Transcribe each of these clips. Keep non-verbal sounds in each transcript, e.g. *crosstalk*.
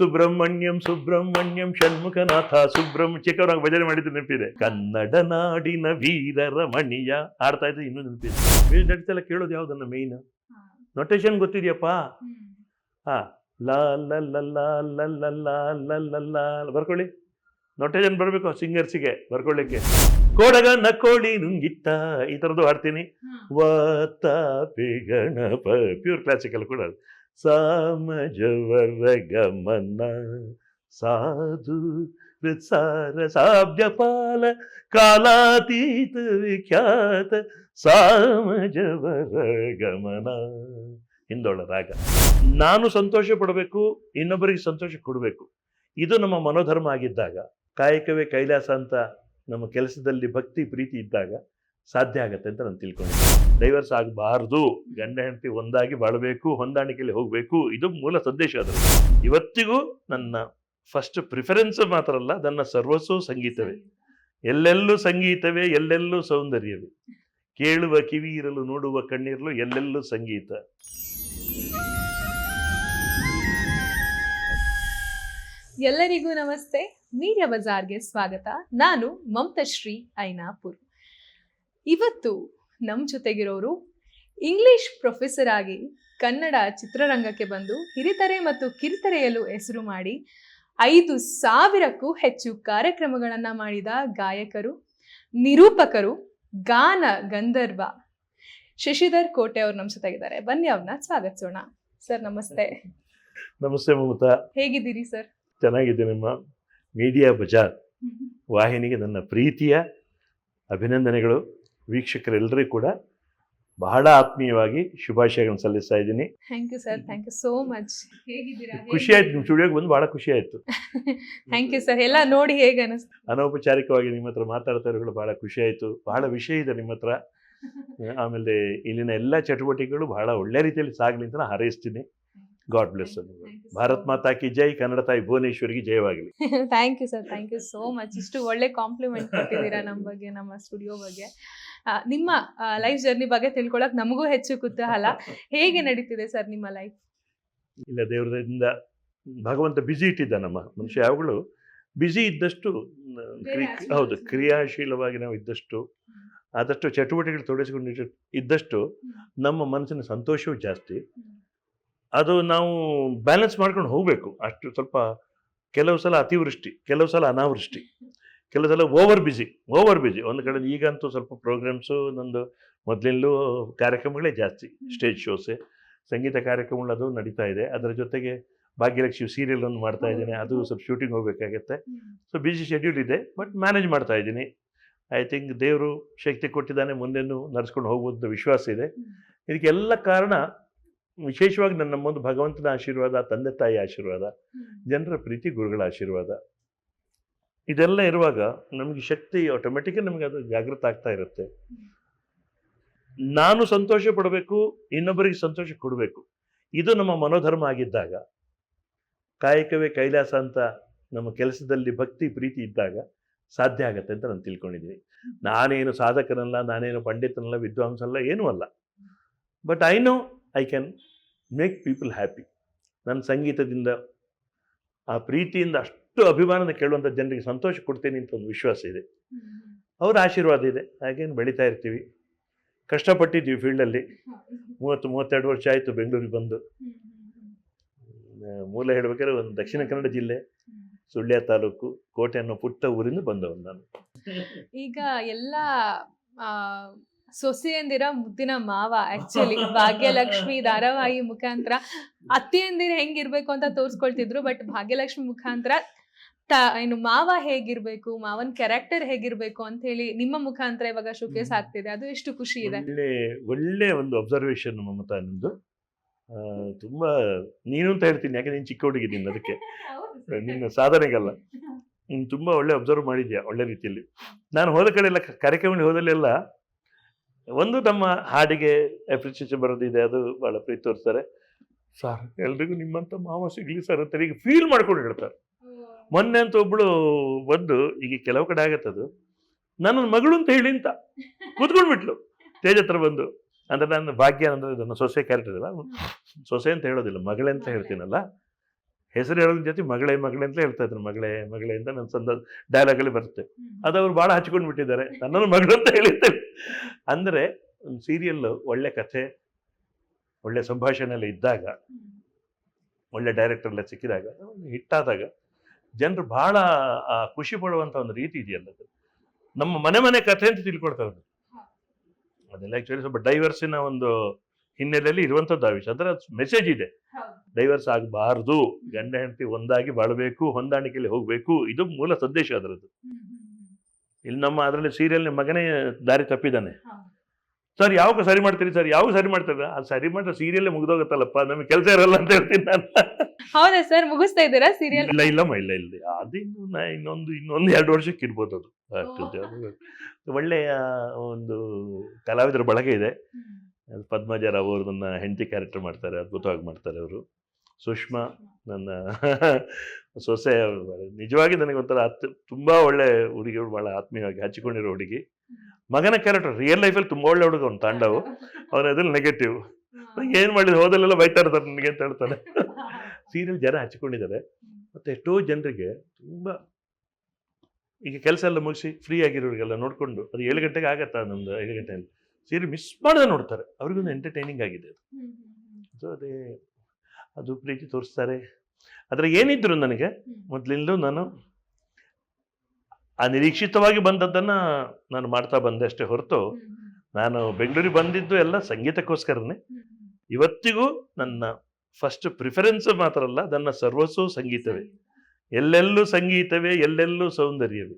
ಸುಬ್ರಹ್ಮಣ್ಯಂ ಸುಬ್ರಹ್ಮಣ್ಯಂ ಷಣ್ಮುಖನಾಥ ಸುಬ್ರಹ್ಮ ಚಿಕ್ಕವರಾಗಿ ಭಜನೆ ಮಾಡಿದ್ದು ನೆನಪಿದೆ ಕನ್ನಡ ನಾಡಿನ ವೀರರ ಮಣಿಯ ಆಡ್ತಾ ಇದ್ದು ಇನ್ನೂ ನೆನಪಿದೆ ಮೇಲ್ ನಡೀತೆಲ್ಲ ಕೇಳೋದು ಯಾವುದನ್ನ ಮೇಯ್ನ್ ನೊಟೇಶನ್ ಗೊತ್ತಿದೆಯಪ್ಪ ಹಾ ಲಾ ಲ ಲ ಲಾ ಲ ಲ ಲಾ ಲ ಲ ಲಾ ಬರ್ಕೊಳ್ಳಿ ನೊಟೇಶನ್ ಬರಬೇಕು ಸಿಂಗರ್ಸಿಗೆ ಬರ್ಕೊಳ್ಳಿಕ್ಕೆ ಕೋಡಗ ನಕ್ಕೋಳಿ ನುಂಗಿತ್ತ ಈ ಥರದ್ದು ಹಾಡ್ತೀನಿ ವಾತ ಗಣಪ ಪ್ಯೂರ್ ಕ್ಲಾಸಿಕಲ್ ಕೂಡ ಸಾಮಜವರ ಗಮನ ಸಾಧು ಸಾರ ಸಾಬ್ಜಪಾಲ ಕಾಲಾತೀತ ವಿಖ್ಯಾತ ಸಾಮಜವರ ಗಮನ ಹಿಂದೊಳ ರಾಗ. ನಾನು ಸಂತೋಷ ಪಡಬೇಕು, ಇನ್ನೊಬ್ಬರಿಗೆ ಸಂತೋಷ ಕೊಡಬೇಕು. ಇದು ನಮ್ಮ ಮನೋಧರ್ಮ ಆಗಿದ್ದಾಗ, ಕಾಯಕವೇ ಕೈಲಾಸ ಅಂತ ನಮ್ಮ ಕೆಲಸದಲ್ಲಿ ಭಕ್ತಿ, ಪ್ರೀತಿ ಇದ್ದಾಗ ಸಾಧ್ಯ ಆಗತ್ತೆ ಅಂತ ನಾನು ತಿಳ್ಕೊಂಡಿದ್ದೀನಿ ಡೈವರ್ಸ್ ಆಗಬಾರ್ದು, ಗಂಡ ಹೆಂಡತಿ ಒಂದಾಗಿ ಬಾಳಬೇಕು ಹೊಂದಾಣಿಕೆಯಲ್ಲಿ ಹೋಗಬೇಕು, ಇದು ಮೂಲ ಸಂದೇಶ ಅದು. ಇವತ್ತಿಗೂ ನನ್ನ ಫಸ್ಟ್ ಪ್ರಿಫರೆನ್ಸ್ ಮಾತ್ರ ಅಲ್ಲ, ನನ್ನ ಸರ್ವಸ್ವ ಸಂಗೀತವೇ. ಎಲ್ಲೆಲ್ಲೂ ಸಂಗೀತವೇ, ಎಲ್ಲೆಲ್ಲೂ ಸೌಂದರ್ಯವೇ. ಕೇಳುವ ಕಿವಿ ಇರಲು, ನೋಡುವ ಕಣ್ಣಿರಲು ಎಲ್ಲೆಲ್ಲೂ ಸಂಗೀತ. ಎಲ್ಲರಿಗೂ ನಮಸ್ತೆ. ಮೀಡಿಯಾ ಬಜಾರ್ಗೆ ಸ್ವಾಗತ. ನಾನು ಮಮತಶ್ರೀ ಐನಾಪುರ್. ಇವತ್ತು ನಮ್ಮ ಜೊತೆಗಿರೋರು ಇಂಗ್ಲಿಷ್ ಪ್ರೊಫೆಸರ್ ಆಗಿ ಕನ್ನಡ ಚಿತ್ರರಂಗಕ್ಕೆ ಬಂದು ಹಿರಿತರೆ ಮತ್ತು ಕಿರಿತರೆಯಲು ಹೆಸರು ಮಾಡಿ ಐದು ಸಾವಿರಕ್ಕೂ ಹೆಚ್ಚು ಕಾರ್ಯಕ್ರಮಗಳನ್ನು ಮಾಡಿದ ಗಾಯಕರು ನಿರೂಪಕರು ಗಾನ ಗಂಧರ್ವ ಶಶಿಧರ್ ಕೋಟೆ ಅವರು ನಮ್ಮ ಜೊತೆಗಿದ್ದಾರೆ. ಬನ್ನಿ ಅವ್ರನ್ನ ಸ್ವಾಗತಿಸೋಣ. ಸರ್ ನಮಸ್ತೆ. ನಮಸ್ತೆ ಮಮತಾ. ಹೇಗಿದ್ದೀರಿ ಸರ್? ಚೆನ್ನಾಗಿದೆ ನಿಮ್ಮ ಮೀಡಿಯಾ ಬಜಾರ್. ವಾಹಿನಿಗೆ ನನ್ನ ಪ್ರೀತಿಯ ಅಭಿನಂದನೆಗಳು. ವೀಕ್ಷಕರೆಲ್ಲರಿಗೂ ಕೂಡ ಬಹಳ ಆತ್ಮೀಯವಾಗಿ ಶುಭಾಶಯಗಳನ್ನು ಸಲ್ಲಿಸ್ತಾ ಇದ್ದೀನಿ. Thank you sir thank you so much ಹೇಗಿದ್ದೀರಾ? ಖುಷಿ ಆಯ್ತು ನಿಮ್ಮ ಸ್ಟುಡಿಯೋಗೆ ಬಂದು ಬಹಳ ಖುಷಿ ಆಯ್ತು. ಥ್ಯಾಂಕ್ ಯು ಸರ್ ಎಲ್ಲ ನೋಡಿ ಹೇಗೆ ಅನಿಸ್ತು? ಅನೌಪಚಾರಿಕವಾಗಿ ನಿಮ್ಮ ಹತ್ರ ಮಾತಾಡ್ತಾ ಇರೋಗಳು ಬಹಳ ಖುಷಿ ಆಯ್ತು. ಬಹಳ ವಿಷಯ ಇದೆ ನಿಮ್ಮ ಹತ್ರ. *laughs* ಆಮೇಲೆ ಇಲ್ಲಿನ ಎಲ್ಲ ಚಟುವಟಿಕೆಗಳು ಬಹಳ ಒಳ್ಳೆ ರೀತಿಯಲ್ಲಿ ಸಾಗಲಿ ಅಂತ ನಾನು ಹಾರೈಸ್ತೀನಿ. ಗಾಡ್ ಬ್ಲೆಸ್ ಭಾರತ್ ಮಾತಾ ಕಿ ಜೈ ಕನ್ನಡ ತಾಯಿ ಭುವನೇಶ್ವರಿಗೆ ಜಯವಾಗಲಿ. Thank you sir thank you so much ಇಷ್ಟು ಒಳ್ಳೆ ಕಾಂಪ್ಲಿಮೆಂಟ್ ಕೊಟ್ಟಿದ್ದೀರಾ *laughs* ನಮ್ಮ ಬಗ್ಗೆ ನಮ್ಮ ಸ್ಟುಡಿಯೋ ಬಗ್ಗೆ. ನಿಮ್ಮ ಲೈಫ್ ಜರ್ನಿ ಬಗ್ಗೆ ತಿಳ್ಕೊಳಕ್ ನಮಗೂ ಹೆಚ್ಚು ಕುತೂಹಲ. ಹೇಗೆ ನಡೀತಿದೆ ಸರ್ ನಿಮ್ಮ ಲೈಫ್ ಇಲ್ಲ ದೇವರಿಂದ ಭಗವಂತ ಬ್ಯುಸಿ ಇಟ್ಟಿದ್ದ ನಮ್ಮ ಮನುಷ್ಯ ಯಾವಾಗಲೂ ಬ್ಯುಸಿ ಇದ್ದಷ್ಟು ಹೌದು ಕ್ರಿಯಾಶೀಲವಾಗಿ ನಾವು ಇದ್ದಷ್ಟು ಆದಷ್ಟು ಚಟುವಟಿಕೆಗಳು ತೊಡಗಿಸಿಕೊಂಡು ಇದ್ದಷ್ಟು ನಮ್ಮ ಮನಸ್ಸಿನ ಸಂತೋಷವೂ ಜಾಸ್ತಿ. ಅದು ನಾವು ಬ್ಯಾಲೆನ್ಸ್ ಮಾಡ್ಕೊಂಡು ಹೋಗಬೇಕು. ಅಷ್ಟು ಸ್ವಲ್ಪ ಕೆಲವು ಸಲ ಅತಿವೃಷ್ಟಿ ಕೆಲವು ಸಲ ಅನಾವೃಷ್ಟಿ. ಕೆಲವು ಸಲ ಓವರ್ ಬ್ಯುಸಿ ಓವರ್ ಬ್ಯುಸಿ ಒಂದು ಕಡೆ ಈಗಂತೂ ಸ್ವಲ್ಪ ಪ್ರೋಗ್ರಾಮ್ಸು ನಂದು ಮೊದಲಿಂದಲೂ ಕಾರ್ಯಕ್ರಮಗಳೇ ಜಾಸ್ತಿ ಸ್ಟೇಜ್ ಶೋಸೆ ಸಂಗೀತ ಕಾರ್ಯಕ್ರಮಗಳು ಅದು ನಡೀತಾ ಇದೆ. ಅದರ ಜೊತೆಗೆ ಭಾಗ್ಯಲಕ್ಷ್ಮಿ ಸೀರಿಯಲ್ ಒಂದು ಮಾಡ್ತಾ ಇದ್ದೀನಿ. ಅದು ಸ್ವಲ್ಪ ಶೂಟಿಂಗ್ ಹೋಗಬೇಕಾಗತ್ತೆ. ಸೊ ಬಿಜಿ ಶೆಡ್ಯೂಲ್ ಇದೆ ಬಟ್ ಮ್ಯಾನೇಜ್ ಮಾಡ್ತಾ ಇದ್ದೀನಿ. ಐ ಥಿಂಕ್ ದೇವರು ಶಕ್ತಿ ಕೊಟ್ಟಿದ್ದಾನೆ ಮುಂದೆನೂ ನಡೆಸ್ಕೊಂಡು ಹೋಗ್ಬೋದು ಅಂತ ವಿಶ್ವಾಸ ಇದೆ. ಇದಕ್ಕೆಲ್ಲ ಕಾರಣ ವಿಶೇಷವಾಗಿ ನನ್ನ ಮುಂದೆ ಭಗವಂತನ ಆಶೀರ್ವಾದ ತಂದೆ ತಾಯಿ ಆಶೀರ್ವಾದ ಜನರ ಪ್ರೀತಿ ಗುರುಗಳ ಆಶೀರ್ವಾದ. ಇದೆಲ್ಲ ಇರುವಾಗ ನಮಗೆ ಶಕ್ತಿ ಆಟೋಮೆಟಿಕ್ ನಮಗೆ ಅದು ಜಾಗೃತ ಆಗ್ತಾ ಇರುತ್ತೆ. ನಾನು ಸಂತೋಷ ಪಡಬೇಕು, ಇನ್ನೊಬ್ಬರಿಗೆ ಸಂತೋಷ ಕೊಡಬೇಕು. ಇದು ನಮ್ಮ ಮನೋಧರ್ಮ ಆಗಿದ್ದಾಗ, ಕಾಯಕವೇ ಕೈಲಾಸ ಅಂತ ನಮ್ಮ ಕೆಲಸದಲ್ಲಿ ಭಕ್ತಿ, ಪ್ರೀತಿ ಇದ್ದಾಗ ಸಾಧ್ಯ ಆಗತ್ತೆ ಅಂತ ನಾನು ತಿಳ್ಕೊಂಡಿದ್ದೀನಿ. ನಾನೇನು ಸಾಧಕನಲ್ಲ, ನಾನೇನು ಪಂಡಿತನಲ್ಲ ವಿದ್ವಾಂಸಲ್ಲ ಏನೂ ಅಲ್ಲ. But I know I can make people happy ನನ್ನ ಸಂಗೀತದಿಂದ, ಆ ಪ್ರೀತಿಯಿಂದ ಅಷ್ಟು ಅಭಿಮಾನದ ಕೇಳುವಂಥ ಜನರಿಗೆ ಸಂತೋಷ ಕೊಡ್ತೀನಿ ಅಂತ ಒಂದು ವಿಶ್ವಾಸ ಇದೆ. ಅವರ ಆಶೀರ್ವಾದ ಇದೆ. ಹಾಗೇನು ಬೆಳೀತಾ ಇರ್ತೀವಿ. ಕಷ್ಟಪಟ್ಟಿದ್ದೀವಿ ಫೀಲ್ಡಲ್ಲಿ ಮೂವತ್ತು ಮೂವತ್ತೆರಡು ವರ್ಷ ಆಯಿತು ಬೆಂಗಳೂರಿಗೆ ಬಂದು. ಮೂಲ ಹೇಳ್ಬೇಕಾದ್ರೆ ಒಂದು ದಕ್ಷಿಣ ಕನ್ನಡ ಜಿಲ್ಲೆ ಸುಳ್ಯ ತಾಲೂಕು ಕೋಟೆ ಅನ್ನೋ ಪುಟ್ಟ ಊರಿಂದ ಬಂದವನು ನಾನು. ಈಗ ಎಲ್ಲ ಸೊಸೆಯಂದಿರ ಮುದ್ದಿನ ಮಾವ ಆಕ್ಚುಲಿ ಭಾಗ್ಯಲಕ್ಷ್ಮಿ ಧಾರಾವಾಹಿ ಮುಖಾಂತರ ಅತ್ತೆಯಂದಿರ ಹೆಂಗಿರ್ಬೇಕು ಅಂತ ತೋರಿಸ್ಕೊಳ್ತಿದ್ರು ಬಟ್ ಭಾಗ್ಯಲಕ್ಷ್ಮಿ ಮುಖಾಂತರ ತ ಏನು ಮಾವ ಹೇಗಿರ್ಬೇಕು ಮಾವನ್ ಕ್ಯಾರೆಕ್ಟರ್ ಹೇಗಿರ್ಬೇಕು ಅಂತ ಹೇಳಿ ನಿಮ್ಮ ಮುಖಾಂತರ ಇವಾಗ ಶೋಕೇಸ್ ಆಗ್ತಿದೆ. ಅದು ಎಷ್ಟು ಖುಷಿ ಇದೆ? ಒಳ್ಳೆ ಒಳ್ಳೆ ಒಂದು ಅಬ್ಸರ್ವೇಷನ್ ಮಮತಾ ನಿಂದು ಆ, ತುಂಬಾ ನೀನು ಅಂತ ಹೇಳ್ತೀನಿ ಯಾಕೆ ನೀನು ಚಿಕ್ಕ ಹುಡುಗಿದ್ದೀನಿ ಅದಕ್ಕೆ. ನಿನ್ನ ಸಾಧನೆಗಲ್ಲ. ನೀನು ತುಂಬ ಒಳ್ಳೆ ಅಬ್ಸರ್ವ್ ಮಾಡಿದ್ಯಾ ಒಳ್ಳೆ ರೀತಿಯಲ್ಲಿ. ನಾನು ಹೋದ ಕಡೆ ಎಲ್ಲ ಕಾರ್ಯಕ್ರಮಗಳಿಗೆ ಹೋದಲ್ಲೆಲ್ಲ ಒಂದು ನಮ್ಮ ಹಾಡಿಗೆ ಅಪ್ರಿಸಿಯೇಷನ್ ಬರೋದಿದೆ ಅದು ಭಾಳ ಪ್ರೀತಿ ತೋರಿಸ್ತಾರೆ. ಸರ್ ಎಲ್ರಿಗೂ ನಿಮ್ಮಂಥ ಮಾವ ಸಿಗ್ಲಿ ಸರ್ ಅಂತ ಫೀಲ್ ಮಾಡ್ಕೊಂಡು ಹೇಳ್ತಾರೆ. ಮೊನ್ನೆ ಅಂತ ಒಬ್ಬಳು ಬಂದು ಈಗ ಕೆಲವು ಕಡೆ ಆಗತ್ತದು. ನನ್ನ ಮಗಳು ಅಂತ ಹೇಳಿ ಅಂತ. ಕೂತ್ಕೊಂಡ್ಬಿಟ್ಲು. ತೇಜ್ ಹತ್ರ ಬಂದು. ಅಂದ್ರೆ ನನ್ನ ಭಾಗ್ಯ ಅಂದ್ರೆ ನನ್ನ ಸೊಸೆ ಕ್ಯಾರೆಕ್ಟರ್ ಅಲ್ಲ ಸೊಸೆ ಅಂತ ಹೇಳೋದಿಲ್ಲ ಮಗಳೇ ಅಂತ ಹೇಳ್ತೀನಲ್ಲ? ಹೆಸರು ಹೇಳೋದ್ರ ಜೊತೆ ಮಗಳೇ ಮಗಳೇ ಅಂತ ಹೇಳ್ತಾ ಇದ್ರು. ಮಗಳೇ ಮಗಳೇ ಅಂತ ನನ್ನ ಸಂದ ಡೈಲಾಗಲ್ಲಿ ಬರುತ್ತೆ. ಅದು ಅವ್ರು ಭಾಳ ಹಚ್ಕೊಂಡು ಬಿಟ್ಟಿದ್ದಾರೆ ನನ್ನನ್ನು ಮಗಳು ಅಂತ ಹೇಳಿದ್ದೇವೆ ಅಂದರೆ ಒಂದು ಸೀರಿಯಲ್ ಒಳ್ಳೆ ಕಥೆ ಒಳ್ಳೆ ಸಂಭಾಷಣೆ ಎಲ್ಲ ಇದ್ದಾಗ ಒಳ್ಳೆ ಡೈರೆಕ್ಟರ್ ಎಲ್ಲ ಸಿಕ್ಕಿದಾಗ ಹಿಟ್ಟಾದಾಗ ಜನರು ಬಹಳ ಖುಷಿ ಪಡುವಂಥ ಒಂದು ರೀತಿ ಇದೆಯಲ್ಲ ಅದು. ನಮ್ಮ ಮನೆ ಮನೆ ಕಥೆ ಅಂತ ತಿಳ್ಕೊಳ್ತಾರೆ ಅದು ಅದೆಲ್ಲ ಆ್ಯಕ್ಚುಲಿ ಸ್ವಲ್ಪ ಡೈವರ್ಸಿನ ಒಂದು ಹಿನ್ನೆಲೆಯಲ್ಲಿ ಇರುವಂಥದ್ದು ಆ ವಿಷಯ ಅದರ ಮೆಸೇಜ್ ಇದೆ. ಡೈವರ್ಸ್ ಆಗಬಾರ್ದು. ಗಂಡ ಹೆಂಡತಿ ಒಂದಾಗಿ ಬಾಳಬೇಕು ಹೊಂದಾಣಿಕೆಯಲ್ಲಿ ಹೋಗಬೇಕು. ಇದು ಮೂಲ ಸಂದೇಶ ಅದರದ್ದು. ಇಲ್ಲಿ ನಮ್ಮ ಅದರಲ್ಲಿ ಸೀರಿಯಲ್ ಮಗನೇ ದಾರಿ ತಪ್ಪಿದ್ದಾನೆ. ಸರ್ ಯಾವಾಗ ಸರಿ ಮಾಡ್ತೀರಿ ಸರ್? ಯಾವಾಗ ಸರಿ ಮಾಡ್ತಾರೆ? ಅದು ಸರಿ ಮಾಡಿದ್ರೆ ಸೀರಿಯಲ್ ಮುಗ್ದೋಗುತ್ತಲ್ಲಪ್ಪ. ನಮಗೆ ಕೆಲಸ ಇರಲ್ಲ ಅಂತ ಹೇಳ್ತೀನಿ ನಾನು. ಹೌದಾ ಸರ್? ಮುಗಿಸ್ತಾ ಇದ್ದೀರಾ ಸೀರಿಯಲ್ ಇಲ್ಲ ಇಲ್ಲಮ್ಮ ಇಲ್ಲ ಇಲ್ಲ. ಅದು ಇನ್ನು ನಾ ಇನ್ನೊಂದು ಇನ್ನೊಂದು ಎರಡು ವರ್ಷಕ್ಕೆ ಇರ್ಬೋದು ಅದು. ಒಳ್ಳೆಯ ಒಂದು ಕಲಾವಿದರ ಬಳಕೆ ಇದೆ. ಅದು ಪದ್ಮಜ ರಾವ್ ಅವರು ನನ್ನ ಹೆಂಡತಿ ಕ್ಯಾರೆಕ್ಟರ್ ಮಾಡ್ತಾರೆ. ಅದ್ಭುತವಾಗಿ ಮಾಡ್ತಾರೆ ಅವರು. ಸುಷ್ಮಾ ನನ್ನ ಸೊಸೆ ನಿಜವಾಗಿ ನನಗೆ ಒಂಥರ ಹತ್ತು ತುಂಬ ಒಳ್ಳೆ ಹುಡುಗಿಗಳು ಭಾಳ ಆತ್ಮೀಯವಾಗಿ ಹಚ್ಚಿಕೊಂಡಿರೋ ಹುಡುಗಿ. ಮಗನ ಕ್ಯಾರೆಕ್ಟರ್ ರಿಯಲ್ ಲೈಫಲ್ಲಿ ತುಂಬ ಒಳ್ಳೆ ಹುಡುಗ ಅವ್ನು ತಾಂಡವು. ಅವನ ಎದುರು ನೆಗೆಟಿವ್ ಏನು ಮಾಡಿದ್ರು ಹೋದಲ್ಲೆಲ್ಲ ಬೈತಾ ಇರ್ತಾರೆ ನನಗೆ ಅಂತ ಹೇಳ್ತಾನೆ. ಸೀರಿಯಲ್ ಜನ ಹಚ್ಕೊಂಡಿದ್ದಾರೆ ಮತ್ತು ಎಷ್ಟೋ ಜನರಿಗೆ ತುಂಬ ಈಗ ಕೆಲಸ ಎಲ್ಲ ಮುಗಿಸಿ ಫ್ರೀ ಆಗಿರೋರಿಗೆಲ್ಲ ನೋಡಿಕೊಂಡು ಅದು ಏಳು ಗಂಟೆಗೆ ಆಗತ್ತಾ ನಮ್ದು ಏಳು ಗಂಟೆಯಲ್ಲಿ? ಸೀರಿಯಲ್ ಮಿಸ್ ಮಾಡದೆ ನೋಡ್ತಾರೆ. ಅವ್ರಿಗೊಂದು ಎಂಟರ್ಟೈನಿಂಗ್ ಆಗಿದೆ ಅದು. ಸೊ ಅದೇ ಅದು ಪ್ರೀತಿ ತೋರಿಸ್ತಾರೆ. ಅದರ ಏನಿದ್ರು ನನಗೆ ಮೊದಲಿಂದಲೂ ನಾನು ಅನಿರೀಕ್ಷಿತವಾಗಿ ಬಂದದ್ದನ್ನು ನಾನು ಮಾಡ್ತಾ ಬಂದೆ ಅಷ್ಟೇ ಹೊರತು ನಾನು ಬೆಂಗಳೂರಿಗೆ ಬಂದಿದ್ದು ಎಲ್ಲ ಸಂಗೀತಕ್ಕೋಸ್ಕರನೇ. ಇವತ್ತಿಗೂ ನನ್ನ ಫಸ್ಟ್ ಪ್ರಿಫರೆನ್ಸ್ ಮಾತ್ರ ಅಲ್ಲ, ನನ್ನ ಸರ್ವಸ್ವೂ ಸಂಗೀತವೇ. ಎಲ್ಲೆಲ್ಲೂ ಸಂಗೀತವೇ, ಎಲ್ಲೆಲ್ಲೂ ಸೌಂದರ್ಯವೇ.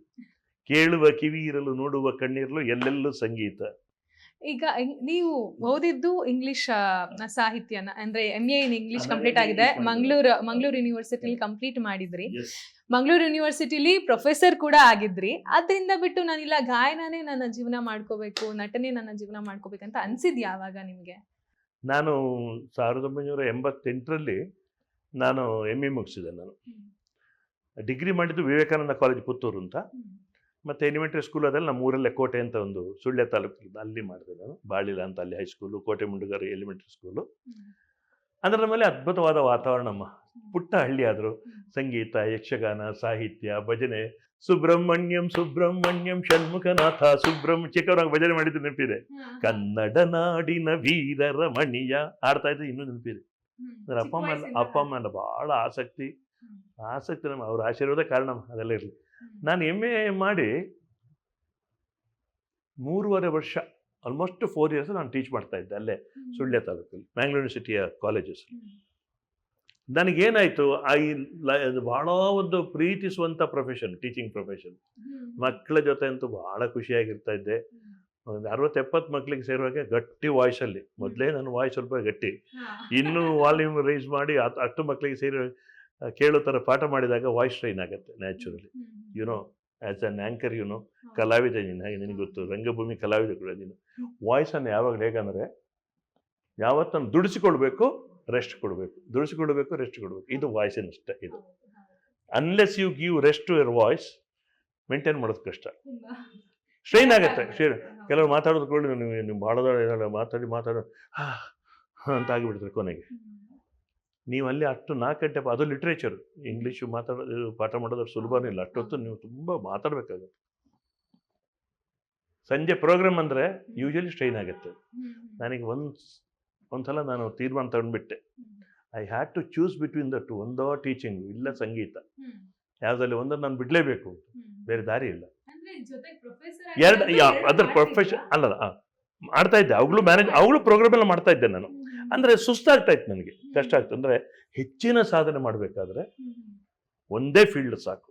ಕೇಳುವ ಕಿವಿ ಇರಲು, ನೋಡುವ ಕಣ್ಣಿರಲು ಎಲ್ಲೆಲ್ಲೂ ಸಂಗೀತ. ಈಗ ನೀವು ಓದಿದ್ದು ಇಂಗ್ಲಿಷ್ ಸಾಹಿತ್ಯನ ಅಂದ್ರೆ M A in English complete ಆಗಿದೆ. ಮಂಗಳೂರು ಮಂಗಳೂರು ಯೂನಿವರ್ಸಿಟಿಲಿ ಕಂಪ್ಲೀಟ್ ಮಾಡಿದ್ರಿ. ಮಂಗಳೂರು ಯೂನಿವರ್ಸಿಟಿಲಿ ಪ್ರೊಫೆಸರ್ ಕೂಡ ಆಗಿದ್ರಿ. ಅದರಿಂದ ಬಿಟ್ಟು ನಾನಿಲ್ಲ ಗಾಯನನೇ ನನ್ನ ಜೀವನ ಮಾಡ್ಕೋಬೇಕು ನಟನೆ ನನ್ನ ಜೀವನ ಮಾಡ್ಕೋಬೇಕಂತ ಅನ್ಸಿದ್ ಯಾವಾಗ ನಿಮ್ಗೆ? ನಾನು ಸಾವಿರದ ಒಂಬೈನೂರ ಎಂಬತ್ತೆಂಟರಲ್ಲಿ ನಾನು ಎಂ ಎ ಮುಗಿಸಿದೆ ನಾನು. ಡಿಗ್ರಿ ಮಾಡಿದ್ದು ವಿವೇಕಾನಂದ ಕಾಲೇಜ್ ಪುತ್ತೂರು ಅಂತ. ಮತ್ತು ಎಲಿಮೆಂಟ್ರಿ ಸ್ಕೂಲ್ ಅದೆಲ್ಲ ನಮ್ಮ ಊರಲ್ಲೇ ಕೋಟೆ ಅಂತ ಒಂದು ಸುಳ್ಯ ತಾಲೂಕು ಅಲ್ಲಿ ಮಾಡಿದೆ ನಾನು. ಬಾಳಿಲ ಅಂತ ಅಲ್ಲಿ ಹೈಸ್ಕೂಲು ಕೋಟೆ ಮುಂಡುಗಾರಿ ಎಲಿಮೆಂಟ್ರಿ ಸ್ಕೂಲು ಅದರ ಮೇಲೆ ಅದ್ಭುತವಾದ ವಾತಾವರಣಮ್ಮ ಪುಟ್ಟ ಹಳ್ಳಿ ಆದರೂ. ಸಂಗೀತ ಯಕ್ಷಗಾನ ಸಾಹಿತ್ಯ ಭಜನೆ. ಸುಬ್ರಹ್ಮಣ್ಯಂ ಸುಬ್ರಹ್ಮಣ್ಯಂ ಷಣ್ಮುಖನಾಥ ಸುಬ್ರಹ್ಮ ಚಿಕ್ಕವರಾಗ ಭಜನೆ ಮಾಡಿದ್ದು ನೆನಪಿದೆ. ಕನ್ನಡ ನಾಡಿನ ವೀರರ ಮಣಿಯ ಆಡ್ತಾ ಇದ್ದು ಇನ್ನೂ ನೆನಪಿದೆ. ಅಂದ್ರೆ ಅಪ್ಪ ಅಮ್ಮ ಅಪ್ಪ ಅಮ್ಮನ ಬಹಳ ಭಾಳ ಆಸಕ್ತಿ ಆಸಕ್ತಿ ನಮ್ಮ ಅವ್ರ ಆಶೀರ್ವಾದ ಕಾರಣ ಅದೆಲ್ಲ ಇರಲಿ. ನಾನು ಎಂ ಎ ಮಾಡಿ ಮೂರುವರೆ ವರ್ಷ ಆಲ್ಮೋಸ್ಟ್ ಫೋರ್ ಇಯರ್ಸ್ ನಾನು ಟೀಚ್ ಮಾಡ್ತಾ ಇದ್ದೆ ಅಲ್ಲೇ ಸುಳ್ಯ ತಾಲೂಕಲ್ಲಿ ಮ್ಯಾಂಗ್ಳೂರ್ ಯೂನಿವರ್ಸಿಟಿಯ ಕಾಲೇಜಸ್ ನನಗೇನಾಯಿತು ಐ ಭಾಳ ಒಂದು ಪ್ರೀತಿಸುವಂಥ ಪ್ರೊಫೆಷನ್ ಟೀಚಿಂಗ್ ಪ್ರೊಫೆಷನ್ ಮಕ್ಕಳ ಜೊತೆ ಅಂತೂ ಭಾಳ ಖುಷಿಯಾಗಿರ್ತಾ ಇದ್ದೆ. ಒಂದು ಅರವತ್ತು ಎಪ್ಪತ್ತು ಮಕ್ಕಳಿಗೆ ಸೇರುವಾಗ ಗಟ್ಟಿ ವಾಯ್ಸಲ್ಲಿ ಮೊದಲೇ ನನ್ನ ವಾಯ್ಸ್ ಸ್ವಲ್ಪ ಗಟ್ಟಿ. ಇನ್ನೂ ವಾಲ್ಯೂಮ್ ರೈಸ್ ಮಾಡಿ ಅಷ್ಟು ಮಕ್ಕಳಿಗೆ ಸೇರಿ ಕೇಳೋ ಥರ ಪಾಠ ಮಾಡಿದಾಗ ವಾಯ್ಸ್ ಟ್ರೈನ್ ಆಗುತ್ತೆ naturally you know as an anchor you know ಕಲಾವಿದ ನೀನು ಹಾಗೆ ನಿನಗೆ ಗೊತ್ತು ರಂಗಭೂಮಿ ಕಲಾವಿದ ಕೂಡ ನೀನು. ವಾಯ್ಸನ್ನು ಯಾವಾಗ ಹೇಗಂದರೆ ಯಾವತ್ತನ್ನು ದುಡಿಸಿಕೊಳ್ಬೇಕು ರೆಸ್ಟ್ ಕೊಡಬೇಕು. ದುಡಿಸಿಕೊಳ್ಬೇಕು ರೆಸ್ಟ್ ಕೊಡಬೇಕು. ಇದು ವಾಯ್ಸಿನ ಇಷ್ಟ ಇದು. Unless you give rest to your voice maintain ಮಾಡೋದು ಕಷ್ಟ. ಸ್ಟ್ರೈನ್ ಆಗುತ್ತೆ. ಸ್ಟ್ರೈನ್ ಕೆಲವರು ಮಾತಾಡೋದು ಕೂಡ ನೀವು ನೀವು ಭಾಳ ಮಾತಾಡಿ ಮಾತಾಡೋ ಹಾ ಅಂತ ಆಗಿಬಿಡ್ತಾರೆ ಕೊನೆಗೆ. ನೀವು ಅಲ್ಲಿ ಅಷ್ಟು ನಾಲ್ಕು ಗಂಟೆ ಅದು ಲಿಟ್ರೇಚರ್ ಇಂಗ್ಲೀಷು ಮಾತಾಡೋದು ಪಾಠ ಮಾಡೋದು ಸುಲಭನೇ ಇಲ್ಲ. ಅಷ್ಟೊತ್ತು ನೀವು ತುಂಬ ಮಾತಾಡಬೇಕಾಗುತ್ತೆ. ಸಂಜೆ ಪ್ರೋಗ್ರಾಮ್ ಅಂದರೆ ಯೂಶಲಿ ಸ್ಟ್ರೈನ್ ಆಗುತ್ತೆ. ನನಗೆ ಒಂದು ಒಂದ್ಸಲ ನಾನು ತೀರ್ಮಾನ ತಗೊಂಡ್ಬಿಟ್ಟೆ. I had to choose between two ಒಂದೋ ಟೀಚಿಂಗ್ ಇಲ್ಲ ಸಂಗೀತ. ಯಾವುದಲ್ಲಿ ಒಂದನ್ನು ನಾನು ಬಿಡಲೇಬೇಕು ಬೇರೆ ದಾರಿ ಇಲ್ಲ. ಎರಡು ಅದ್ರ ಪ್ರೊಫೆಷನ್ ಅಲ್ಲ ಮಾಡ್ತಾ ಇದ್ದೆ. ಅವಾಗಲೂ ಮ್ಯಾನೇಜ್ ಅವಳು ಪ್ರೋಗ್ರಾಮ್ ಎಲ್ಲ ಮಾಡ್ತಾ ಇದ್ದೆ ನಾನು. ಅಂದರೆ ಸುಸ್ತಾಗ್ತಾ ಇತ್ತು ನನಗೆ. ಕಷ್ಟ ಆಗ್ತದೆ ಅಂದರೆ ಹೆಚ್ಚಿನ ಸಾಧನೆ ಮಾಡಬೇಕಾದ್ರೆ ಒಂದೇ ಫೀಲ್ಡ್ ಸಾಕು.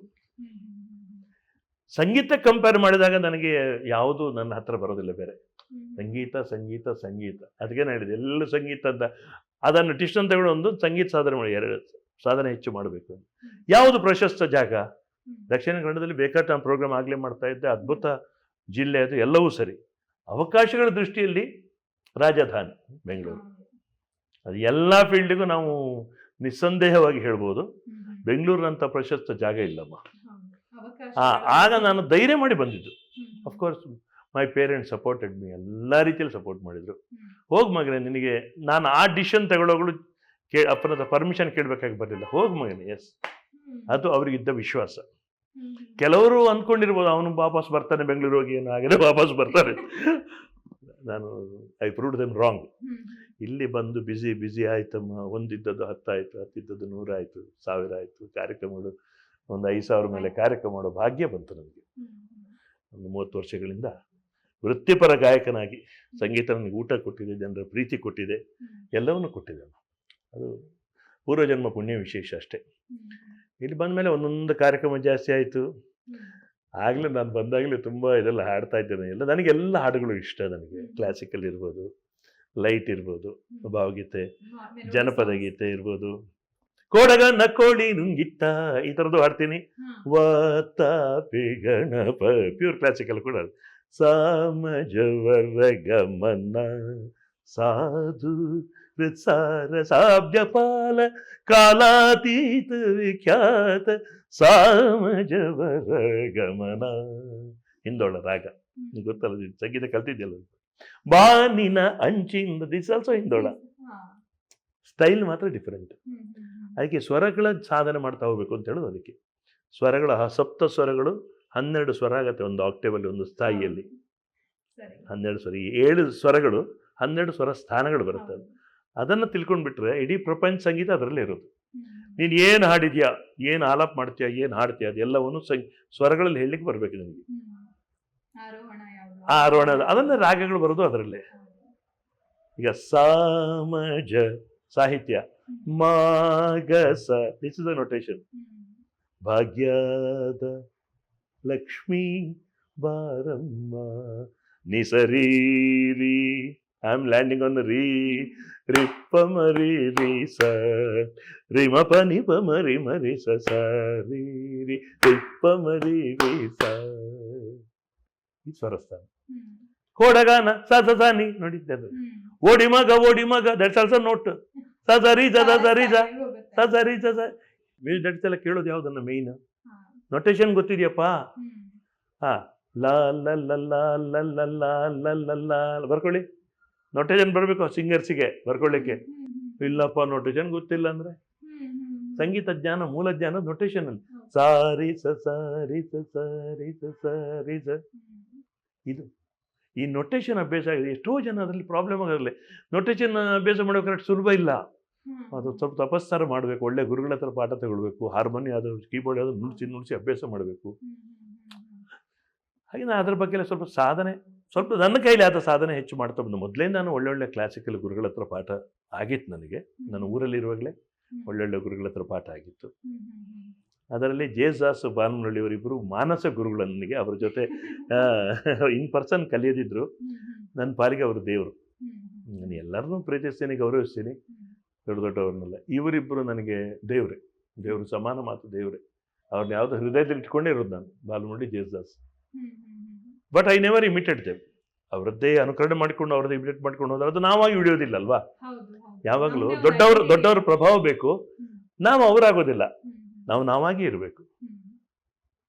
ಸಂಗೀತ ಕಂಪೇರ್ ಮಾಡಿದಾಗ ನನಗೆ ಯಾವುದು ನನ್ನ ಹತ್ರ ಬರೋದಿಲ್ಲ ಬೇರೆ. ಸಂಗೀತ ಸಂಗೀತ ಸಂಗೀತ. ಅದಕ್ಕೆ ನಾನು ಹೇಳಿದೆ ಎಲ್ಲ ಸಂಗೀತ ಅಂತ. ಅದನ್ನು ಟಿಷ್ಟನ್ ತಗೊಂಡು ಒಂದು ಸಂಗೀತ ಸಾಧನೆ ಮಾಡಿ ಎರಡು ಸಾಧನೆ ಹೆಚ್ಚು ಮಾಡಬೇಕು ಯಾವುದು ಪ್ರಶಸ್ತ ಜಾಗ? ದಕ್ಷಿಣ ಕನ್ನಡದಲ್ಲಿ ಬೇಕಾದ ನಾನು ಪ್ರೋಗ್ರಾಮ್ ಆಗಲೇ ಮಾಡ್ತಾ ಇದ್ದೆ ಅದ್ಭುತ ಜಿಲ್ಲೆ ಅದು ಎಲ್ಲವೂ ಸರಿ. ಅವಕಾಶಗಳ ದೃಷ್ಟಿಯಲ್ಲಿ ರಾಜಧಾನಿ ಬೆಂಗಳೂರು. ಅದು ಎಲ್ಲ ಫೀಲ್ಡಿಗೂ ನಾವು ನಿಸ್ಸಂದೇಹವಾಗಿ ಹೇಳ್ಬೋದು. ಬೆಂಗಳೂರಿನಂಥ ಪ್ರಶಸ್ತ ಜಾಗ ಇಲ್ಲಮ್ಮ. ಹಾಂ ಆಗ ನಾನು ಧೈರ್ಯ ಮಾಡಿ ಬಂದಿದ್ದು. Of course my parents supported me ಎಲ್ಲ ರೀತಿಯಲ್ಲಿ ಸಪೋರ್ಟ್ ಮಾಡಿದರು. ಹೋಗಿ ಮಗನೇ ನಿನಗೆ ನಾನು ಆ ಡಿಶನ್ ತಗೊಳ್ಳೋಗಳು ಕೇ ಅಪ್ಪನ ಹತ್ರ ಪರ್ಮಿಷನ್ ಕೇಳಬೇಕಾಗಿ ಬರಲಿಲ್ಲ. ಹೋಗಿ ಮಗನೇ ಎಸ್ ಅದು ಅವರಿಗಿದ್ದ ವಿಶ್ವಾಸ. ಕೆಲವರು ಅಂದ್ಕೊಂಡಿರ್ಬೋದು ಅವನು ವಾಪಸ್ ಬರ್ತಾನೆ ಬೆಂಗಳೂರು ಹೋಗಿ ಏನು ಆಗಿದೆ ವಾಪಸ್ ಬರ್ತಾನೆ *laughs* ನಾನು ಐ ಪ್ರೂವ್ಡ್ ದೆಮ್ ರಾಂಗ್ ಇಲ್ಲಿ ಬಂದು ಬ್ಯುಸಿ ಬ್ಯುಸಿ ಆಯ್ತಮ್ಮ ಒಂದಿದ್ದದ್ದು ಹತ್ತಾಯಿತು ಹತ್ತಿದ್ದದ್ದು ನೂರಾಯಿತು ಸಾವಿರ ಆಯಿತು ಕಾರ್ಯಕ್ರಮಗಳು ಒಂದು ಐದು ಸಾವಿರ ಮೇಲೆ ಕಾರ್ಯಕ್ರಮ ಮಾಡೋ ಭಾಗ್ಯ ಬಂತು ನನಗೆ ಒಂದು ಮೂವತ್ತು ವರ್ಷಗಳಿಂದ ವೃತ್ತಿಪರ ಗಾಯಕನಾಗಿ ಸಂಗೀತ ನನಗೆ ಊಟ ಕೊಟ್ಟಿದೆ ಜನರ ಪ್ರೀತಿ ಕೊಟ್ಟಿದೆ ಎಲ್ಲವನ್ನು ಕೊಟ್ಟಿದೆ ಅದು ಪೂರ್ವಜನ್ಮ ಪುಣ್ಯ ವಿಶೇಷ ಅಷ್ಟೇ. ಇಲ್ಲಿ ಬಂದ ಮೇಲೆ ಒಂದೊಂದು ಕಾರ್ಯಕ್ರಮ ಜಾಸ್ತಿ ಆಯಿತು. ಆಗಲೇ ನಾನು ಬಂದಾಗಲೇ ತುಂಬ ಇದೆಲ್ಲ ಹಾಡ್ತಾ ಇದ್ದೇನೆ. ಎಲ್ಲ ನನಗೆಲ್ಲ ಹಾಡುಗಳು ಇಷ್ಟ ನನಗೆ. ಕ್ಲಾಸಿಕಲ್ ಇರ್ಬೋದು. ಲೈಟ್ ಇರ್ಬೋದು ಭಾವಗೀತೆ ಜನಪದ ಗೀತೆ ಇರ್ಬೋದು. ಕೋಡಗ ನಕ್ಕೋಳಿ ನುಂಗಿತ್ತ ಈ ಥರದ್ದು ಹಾಡ್ತೀನಿ. ವಾತಾಪಿ ಗಣಪ ಪ್ಯೂರ್ ಕ್ಲಾಸಿಕಲ್ ಕೂಡ ಸಾಮಜವರ ಗಮನ ಸಾಧು ಸಾರ ಸಾಬ್ಜಪಾಲ ಕಾಲಾತೀತ ವಿಖ್ಯಾತ ಸಾಮಜವರ ಗಮನ. ಹಿಂದೋಳ ರಾಗ. ಗೊತ್ತಲ್ಲ ಸಂಗೀತ ಕಲ್ತಿದ್ಯಲ್ಲ? ಬಾನಿನ ಅಂಚಿಂದ ದಿಸ್ ಆಲ್ಸೋ ಹಿಂದೋಳ ಸ್ಟೈಲ್ ಮಾತ್ರ ಡಿಫರೆಂಟ್ ಅದಕ್ಕೆ ಸ್ವರಗಳ ಸಾಧನೆ ಮಾಡ್ತಾ ಹೋಗ್ಬೇಕು ಅಂತ ಹೇಳೋದು ಅದಕ್ಕೆ. ಸ್ವರಗಳ ಸಪ್ತ ಸ್ವರಗಳು ಹನ್ನೆರಡು ಸ್ವರ ಆಗತ್ತೆ ಒಂದು ಆಕ್ಟೇವಲ್ಲಿ ಒಂದು ಸ್ಥಾಯಿಯಲ್ಲಿ. ಹನ್ನೆರಡು ಸ್ವರ ಈ ಏಳು ಸ್ವರಗಳು ಹನ್ನೆರಡು ಸ್ವರ ಸ್ಥಾನಗಳು ಬರುತ್ತೆ ಅದು. ಅದನ್ನು ತಿಳ್ಕೊಂಡ್ಬಿಟ್ರೆ ಇಡೀ ಪ್ರಪಂಚ ಸಂಗೀತ ಅದರಲ್ಲೇ ಇರೋದು. ನೀನು ಏನು ಹಾಡಿದ್ಯಾ ಏನು ಆಲಾಪ್ ಮಾಡ್ತೀಯಾ ಏನು ಹಾಡ್ತೀಯಾ ಅದೆಲ್ಲವನ್ನು ಸ್ವರಗಳಲ್ಲಿ ಹೇಳಲಿಕ್ಕೆ ಬರಬೇಕು ನಿನಗೆ. ಆ ಆರೋಹಣ ಅದನ್ನ ರಾಗಗಳು ಬರೋದು ಅದರಲ್ಲಿ. ಈಗ ಸಾಮಜ ಸಾಹಿತ್ಯ. ಮಾಗಸ ದಿಸ್ ಇಸ್ ದ ನೊಟೇಶನ್ ಭಾಗ್ಯದ ಲಕ್ಷ್ಮೀ ಬಾರಮ್ಮ. ನಿಸರೀರಿ ಐ ಆಮ್ ಲ್ಯಾಂಡಿಂಗ್ ಆನ್ ರೀ ರಿಪ್ಪಮ ಮರಿ ರೀ ಸ. ರಿಮ ಪ, ನಿ, ಪ ಮರಿ ಸ ಸ, ರೀ, ರಿ ರಿಪ್ಪ ಮರಿ ರೀ, ಸ. ಈ ಸ್ವರಸ್ಥಾನ. ಕೋಡಗಾನ ಸ ಸ ಸ ನಿ ನೋಡಿದ್ದೆ ಅದು ಓಡಿ ಮಗ ಓಡಿ ಮಗ ದಟ್ಸ್ ಆಲ್ಸೋ ನೋಟ್ ಸ ಸ ರೀ ಸ ಸ ಸ ರೀ ಸ ಡೈರೆಕ್ಟರ್ಸ್ ಎಲ್ಲ ಕೇಳೋದು ಯಾವುದನ್ನ ಮೇಯ್ನ್ ನೊಟೇಶನ್ ಗೊತ್ತಿದೆಯಪ್ಪ ಹಾ ಲಾ ಲ ಲ ಲ ಲ ಲ ಲ ಲ ಲ ಲ ಬರ್ಕೊಳ್ಳಿ ನೊಟೇಶನ್ ಬರಬೇಕು ಸಿಂಗರ್ಸಿಗೆ ಬರ್ಕೊಳ್ಳಿಕ್ಕೆ ಇಲ್ಲಪ್ಪ ನೊಟೇಶನ್ ಗೊತ್ತಿಲ್ಲ ಅಂದ್ರೆ ಸಂಗೀತ ಜ್ಞಾನ ಮೂಲ ಜ್ಞಾನ ನೊಟೇಶನ್ ಅಲ್ಲಿ ಸಾರಿ ಸ ಸಾರಿ ಸ ಸಾರಿ ಸ ಸಾರಿ ಸ ಇದು. ಈ ನೊಟೇಶನ್ ಅಭ್ಯಾಸ ಆಗಿದೆ. ಎಷ್ಟೋ ಜನ ಅದರಲ್ಲಿ ಪ್ರಾಬ್ಲಮ್ ಆಗಿರಲಿ ನೊಟೇಶನ್ ಅಭ್ಯಾಸ ಮಾಡೋಕೆ ಕರೆಕ್ಟ್ ಸುಲಭ ಇಲ್ಲ. ಅದು ಸ್ವಲ್ಪ ತಪಸ್ಸಾರ ಮಾಡಬೇಕು. ಒಳ್ಳೆ ಗುರುಗಳ ಹತ್ರ ಪಾಠ ತಗೊಳ್ಬೇಕು. ಹಾರ್ಮೋನಿ ಆದರೂ ಕೀಬೋರ್ಡ್ ಆದರೂ ನುಡಿಸಿ ನುಡಿಸಿ ಅಭ್ಯಾಸ ಮಾಡಬೇಕು. ಹಾಗೆ ನಾನು ಅದ್ರ ಬಗ್ಗೆ ಸ್ವಲ್ಪ ಸಾಧನೆ ಸ್ವಲ್ಪ ನನ್ನ ಕೈಲಿ ಆದ ಸಾಧನೆ ಹೆಚ್ಚು ಮಾಡ್ತಾ ಬಂದು. ಮೊದಲೇ ನಾನು ಒಳ್ಳೊಳ್ಳೆ ಕ್ಲಾಸಿಕಲ್ ಗುರುಗಳ ಹತ್ರ ಪಾಠ ಆಗಿತ್ತು ನನಗೆ. ನನ್ನ ಊರಲ್ಲಿ ಇರುವಾಗಲೇ ಒಳ್ಳೊಳ್ಳೆ ಗುರುಗಳ ಹತ್ರ ಪಾಠ ಆಗಿತ್ತು. ಅದರಲ್ಲಿ ಜೇಸಾಸ್ ಬಾನಮನಹಳ್ಳಿ ಅವರಿಬ್ಬರು ಮಾನಸ ಗುರುಗಳು ನನಗೆ ಅವ್ರ ಜೊತೆ ಇನ್ ಪರ್ಸನ್ ಕಲಿಯೋದಿದ್ರು. ನನ್ನ ಪಾಲಿಗೆ ಅವರು ದೇವರು. ನಾನು ಎಲ್ಲರನ್ನೂ ಪ್ರೀತಿಸ್ತೀನಿ ಗೌರವಿಸ್ತೀನಿ. ದೊಡ್ಡ ದೊಡ್ಡವ್ರನ್ನೆಲ್ಲ. ಇವರಿಬ್ಬರು ನನಗೆ ದೇವ್ರೆ. ದೇವರು ಸಮಾನ ಮಾತು ದೇವ್ರೆ. ಅವ್ರನ್ನ ಯಾವುದೋ ಹೃದಯದಲ್ಲಿ ಇಟ್ಕೊಂಡೇ ಇರೋದು ನಾನು Balamurali Yesudas but I never imitated them ಅವರದ್ದೇ ಅನುಕರಣೆ ಮಾಡಿಕೊಂಡು ಅವ್ರದ್ದು ಇಮಿಟೇಟ್ ಮಾಡ್ಕೊಂಡು ಹೋದ್ರೆ ಅದು ನಾವಾಗಿ ಹಿಡಿಯೋದಿಲ್ಲ ಅಲ್ವಾ? ಯಾವಾಗಲೂ ದೊಡ್ಡವರು ದೊಡ್ಡವರ ಪ್ರಭಾವ ಬೇಕು. ನಾವು ಅವರಾಗೋದಿಲ್ಲ. ನಾವು ನಾವಾಗಿ ಇರಬೇಕು.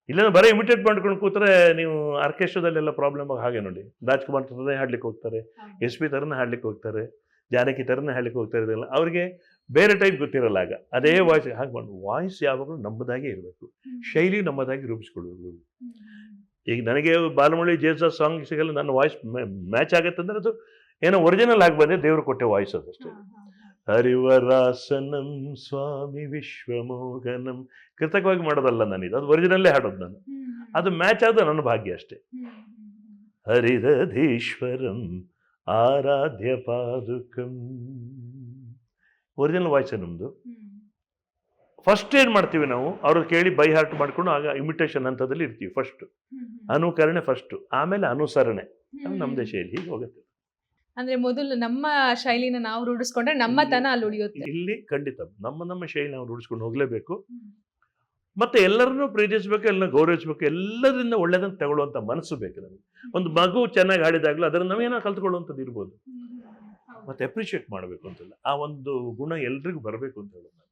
ಇಲ್ಲ ಬರೀ ಇಮಿಟೇಟ್ ಮಾಡ್ಕೊಂಡು ಕೂತ್ರೆ ನೀವು ಆರ್ಕೆಸ್ಟ್ರಾದಲ್ಲೆಲ್ಲ ಪ್ರಾಬ್ಲಮ್ ಹಾಗೆ ನೋಡಿ. ರಾಜ್ಕುಮಾರ್ ಥರನೇ ಹಾಡ್ಲಿಕ್ಕೆ ಹೋಗ್ತಾರೆ ಎಸ್ ಪಿ ಥರನೇ ಹಾಡ್ಲಿಕ್ಕೆ ಹೋಗ್ತಾರೆ ಜಾನಕಿ ಥರನೇ ಹಾಡ್ಲಿಕ್ಕೆ ಹೋಗ್ತಾರೆ ಇದೆಲ್ಲ ಅವರಿಗೆ ಬೇರೆ ಟೈಪ್ ಗೊತ್ತಿರಲ್ಲ ಆಗ. ಅದೇ ವಾಯ್ಸ್ ಹಾಗೆ ಮಾಡಿ. ವಾಯ್ಸ್ ಯಾವಾಗಲೂ ನಮ್ಮದಾಗೇ ಇರಬೇಕು. ಶೈಲಿ ನಮ್ಮದಾಗಿ ರೂಪಿಸ್ಕೊಳ್ಬೇಕು ಈಗ ನನಗೆ ಬಾಲಮುರಳಿ ಜೇಸ ಸಾಂಗ್ ಸಿಗಲ್ಲ ನನ್ನ ವಾಯ್ಸ್ ಮ್ಯಾಚ್ ಆಗುತ್ತೆ ಅಂದರೆ ಅದು ಏನೋ ಒರಿಜಿನಲ್ ಆಗಿ ಬಂದೆ ದೇವರು ಕೊಟ್ಟೆ ವಾಯ್ಸ್ ಅದಷ್ಟೇ ಹರಿವರಾಸನಂ ಸ್ವಾಮಿ ವಿಶ್ವಮೋಹನಂ. ಕೃತಕವಾಗಿ ಮಾಡೋದಲ್ಲ ನಾನಿದು ಅದು ಒರಿಜಿನಲ್ಲೇ ಹಾಡೋದು ನಾನು. ಅದು ಮ್ಯಾಚ್ ಆದ ನನ್ನ ಭಾಗ್ಯ ಅಷ್ಟೇ. ಹರಿದಧೀಶ್ವರಂ ಆರಾಧ್ಯ ಪಾದುಕಂ. ಒರಿಜಿನಲ್ ವಾಯ್ಸ್ ನಮ್ಮದು ಫಸ್ಟ್ ಏನು ಮಾಡ್ತೀವಿ ನಾವು ಅವ್ರು ಕೇಳಿ ಬೈ ಹಾರ್ಟ್ ಮಾಡ್ಕೊಂಡು ಆಗ ಇಮಿಟೇಷನ್ ಹಂತದಲ್ಲಿ ಇರ್ತೀವಿ ಫಸ್ಟ್ ಅನುಕರಣೆ ಫಸ್ಟ್ ಆಮೇಲೆ ಅನುಸರಣೆ. ನಮ್ಮ ನಮ್ಮದೇ ಶೈಲಿ ಹೀಗೆ ಹೋಗುತ್ತೆ. ಅಂದ್ರೆ ಮೊದಲು ನಮ್ಮ ಶೈಲಿನ ನಾವು ರೂಢಿಸ್ಕೊಂಡ್ರೆ ನಮ್ಮ ತನ ಅಲ್ಲಿ ಉಳಿಯುತ್ತೆ. ಇಲ್ಲಿ ಖಂಡಿತ ನಮ್ಮ ನಮ್ಮ ಶೈಲಿ ನಾವು ರೂಢಿಸ್ಕೊಂಡು ಹೋಗಲೇಬೇಕು. ಮತ್ತೆ ಎಲ್ಲರನ್ನೂ ಪ್ರೀತಿಸ್ಬೇಕು ಎಲ್ಲ ಗೌರವಿಸಬೇಕು ಎಲ್ಲರಿಂದ ಒಳ್ಳೇದನ್ನ ತಗೊಳ್ಳುವಂಥ ಮನಸ್ಸು ಬೇಕು ನಮಗೆ. ಒಂದು ಮಗು ಚೆನ್ನಾಗಿ ಆಡಿದಾಗಲೂ ಅದನ್ನು ನಾವೇನೋ ಕಲ್ತ್ಕೊಳ್ಳುವಂಥದ್ದು ಇರ್ಬೋದು. ಮತ್ತೆ ಅಪ್ರಿಷಿಯೇಟ್ ಮಾಡಬೇಕು ಅಂತಲ್ಲ. ಆ ಒಂದು ಗುಣ ಎಲ್ರಿಗೂ ಬರಬೇಕು ಅಂತ ಹೇಳೋದು.